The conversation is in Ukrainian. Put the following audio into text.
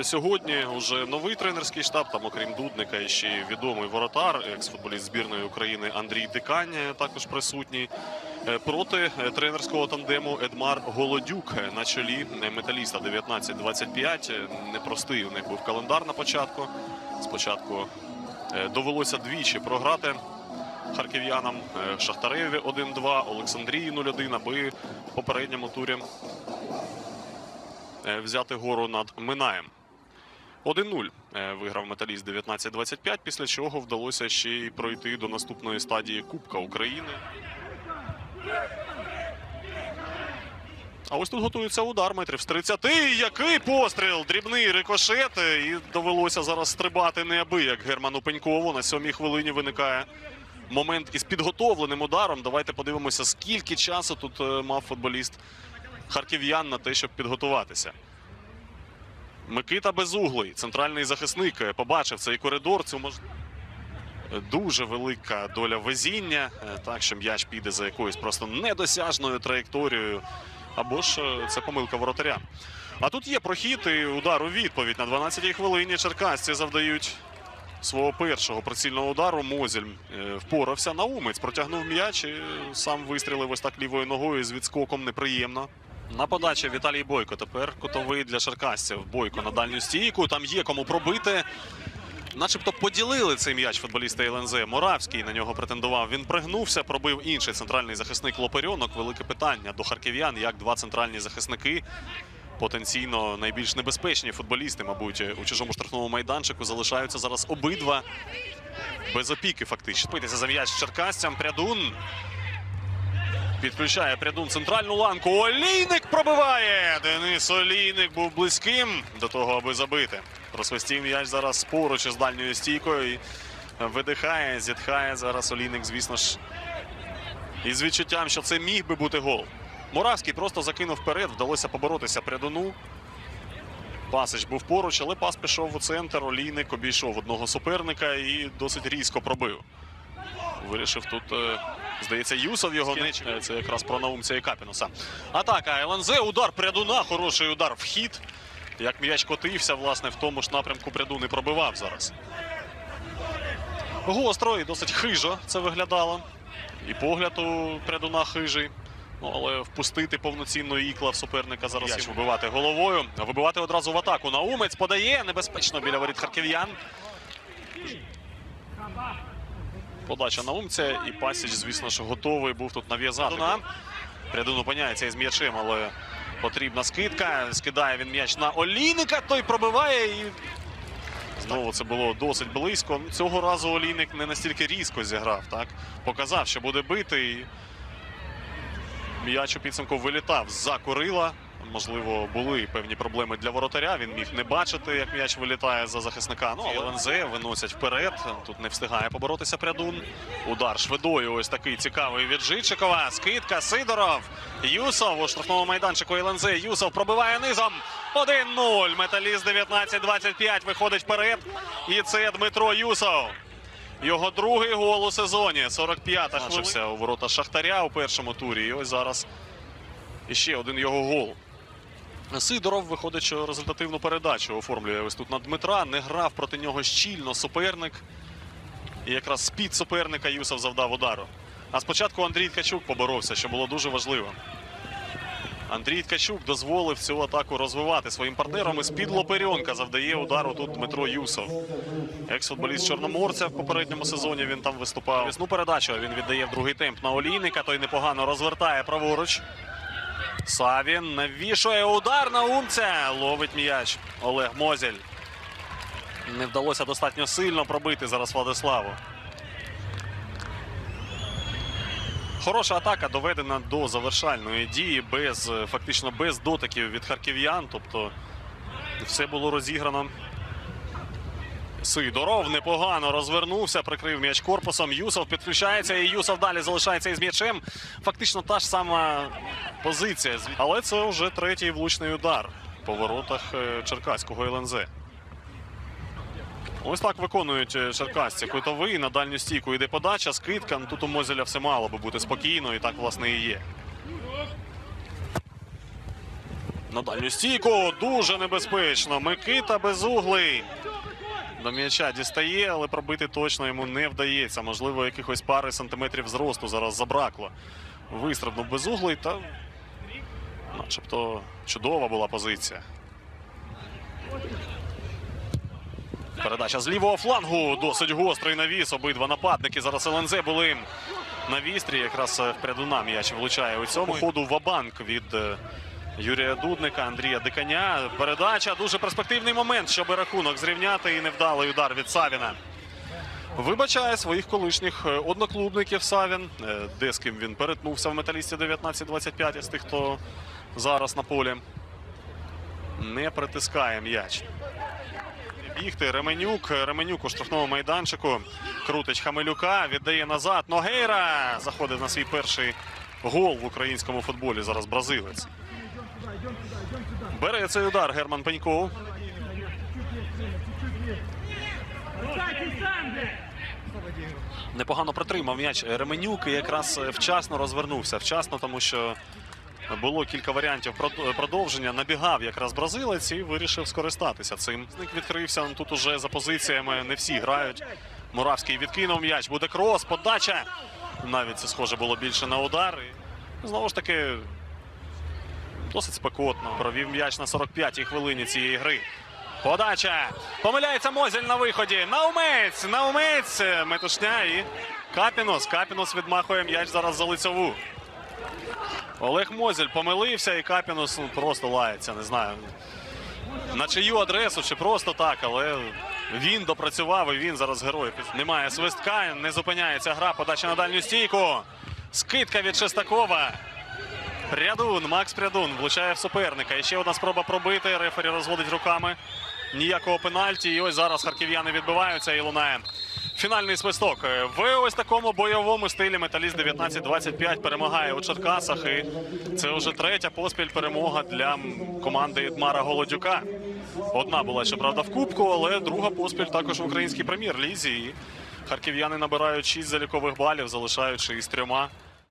е, сьогодні вже новий тренерський штаб. Там, окрім Дудника, і ще відомий воротар, екс-футболіст збірної України Андрій Дикань е, також присутній. Е, Проти тренерського тандему Едмар Голодюк на чолі металіста 19-25. Е, Непростий у них був календар на початку. Спочатку довелося двічі програти харків'янам Шахтареві 1-2, Олександрії 0-1, аби в попередньому турі взяти гору над Минаєм. 1-0 е, виграв металіст 19-25, після чого вдалося ще й пройти до наступної стадії Кубка України. А ось тут готується удар метрів з 30. Який постріл! Дрібний рикошет. е, І довелося зараз стрибати неабияк Герману Пенькову. На сьомій хвилині виникає момент із підготовленим ударом. Давайте подивимося, скільки часу тут е, мав футболіст харків'ян на те, щоб підготуватися. Микита Безуглий, центральний захисник, е, побачив цей коридор. Цю мож... Дуже велика доля везіння, е, так що м'яч піде за якоюсь просто недосяжною траєкторією. Або ж е, це помилка воротаря. А тут є прохід і удар у відповідь. На 12-й хвилині черкасці завдають свого першого прицільного удару. Мозіль впорався. Наумець протягнув м'яч і сам вистрілив ось так лівою ногою з відскоком неприємно. На подачі Віталій Бойко. Тепер кутовий для черкасців. Бойко на дальню стійку. Там є кому пробити. Начебто поділили цей м'яч футболісти ЛНЗ. Моравський на нього претендував. Він пригнувся, пробив інший центральний захисник Лоперьонок. Велике питання до харків'ян, як два центральні захисники. Потенційно найбільш небезпечні футболісти, мабуть, у чужому штрафному майданчику залишаються зараз обидва без опіки, фактично. Питися за м'яч черкасцям. Прядун підключає Прядун центральну ланку. Олійник пробиває. Денис Олійник був близьким до того, аби забити. Просвистів м'яч зараз поруч із дальньою стійкою. Видихає, зітхає зараз Олійник, звісно ж, із відчуттям, що це міг би бути гол. Моравський просто закинув вперед, вдалося поборотися Прядуну. Пасич був поруч, але пас пішов у центр. Олійник обійшов одного суперника і досить різко пробив. Вирішив тут, е, здається, Юсов його не Це якраз про Наумця і Капінуса. Атака ЛНЗ, удар Прядуна, хороший удар в хід. Як м'яч котився, власне, в тому ж напрямку Прядун і пробивав зараз. Гостро і досить хижо це виглядало. І погляд у Прядуна хижий. Ну, але впустити повноцінно ікла в суперника зараз М'яч вибивати головою. Вибивати одразу в атаку. Наумець подає небезпечно біля воріт харків'ян. Подача Наумця і Пасіч, звісно ж, готовий був тут нав'язати. Прядун опиняється із м'ячем, але потрібна скидка. Скидає він м'яч на Олійника, той пробиває і. Знову це було досить близько. Цього разу Олійник не настільки різко зіграв, так? Показав, що буде бити. І м'яч у підсумку вилітав за Курила. Можливо, були певні проблеми для воротаря. Він міг не бачити, як м'яч вилітає за захисника. Ну, але ЛНЗ виносять вперед. Тут не встигає поборотися Прядун. Удар швидою. Ось такий цікавий від Жичикова. Скидка Сидоров. Юсов у штрафному майданчику ЛНЗ. Юсов пробиває низом. 1-0. Металіст 19-25 виходить вперед. І це Дмитро Юсов. Його другий гол у сезоні. 45-та хвилина. у ворота Шахтаря у першому турі. І ось зараз іще один його гол. Сидоров виходить, що результативну передачу оформлює ось тут на Дмитра. Не грав проти нього щільно суперник. І якраз з-під суперника Юсов завдав удару. А спочатку Андрій Ткачук поборовся, що було дуже важливо. Андрій Ткачук дозволив цю атаку розвивати своїм партнером. І з-під Лоперьонка завдає удару тут Дмитро Юсов. Екс-футболіст Чорноморця в попередньому сезоні він там виступав. Вісну передачу він віддає в другий темп на Олійника. Той непогано розвертає праворуч. Савін навішує удар на умця. Ловить м'яч. Олег Мозіль. Не вдалося достатньо сильно пробити зараз Владиславу. Хороша атака доведена до завершальної дії без фактично без дотиків від харків'ян. Тобто все було розіграно. Сидоров непогано розвернувся, прикрив м'яч корпусом. Юсов підключається, і Юсов далі залишається із м'ячем. Фактично та ж сама позиція. Але це вже третій влучний удар по воротах е, Черкаського ЛНЗ. Ось так виконують е, черкасці. Кутовий на дальню стійку йде подача, скидка. Ну, Тут у Мозеля все мало би бути спокійно, і так власне і є. На дальню стійку дуже небезпечно. Микита безуглий. До м'яча дістає, але пробити точно йому не вдається. Можливо, якихось пари сантиметрів зросту зараз забракло. Вистрибнув безуглий та начебто чудова була позиція. Передача з лівого флангу. Досить гострий навіс. Обидва нападники. Зараз ЛНЗ були на вістрі. Якраз е, впрядуна м'яч влучає у цьому ходу Вабанк від е, Юрія Дудника, Андрія Диканя. Передача. Дуже перспективний момент, щоб рахунок зрівняти. І невдалий удар від Савіна. Вибачає своїх колишніх е, одноклубників Савін, е, де з ким він перетнувся в металісті 19-25 із тих, хто зараз на полі. Не притискає м'яч. Бігти Ременюк. Ременюк у штрафному майданчику. Крутить Хамелюка, віддає назад. Ногейра заходить на свій перший гол в українському футболі. Зараз бразилець. Бере цей удар Герман Пеньков. Непогано протримав м'яч Ременюк і якраз вчасно розвернувся. Вчасно, тому що було кілька варіантів продовження. Набігав якраз бразилець і вирішив скористатися цим. Зник відкрився. Тут уже за позиціями не всі грають. Муравський відкинув м'яч. Буде крос, подача. Навіть це схоже було більше на удар. Знову ж таки, досить спекотно. Провів м'яч на 45-й хвилині цієї гри. Подача. Помиляється Мозель на виході. Наумець! Наумець! Метушня і Капінос. Капінос відмахує м'яч зараз за лицьову. Олег Мозель помилився і Капінос ну, просто лається. Не знаю. На чию адресу чи просто так, але він допрацював і він зараз герой. Немає свистка, не зупиняється гра. Подача на дальню стійку. Скидка від Шестакова. Прядун, Макс Прядун влучає в суперника. І ще одна спроба пробити. Рефері розводить руками. Ніякого пенальті. І ось зараз харків'яни відбиваються і лунає. Фінальний свисток. В ось такому бойовому стилі Металіст 19-25 перемагає у Черкасах. І це вже третя поспіль перемога для команди Едмара Голодюка. Одна була ще правда в Кубку, але друга поспіль також в українській прем'єр-лізі. І харків'яни набирають 6 залікових балів, залишаючи із трьома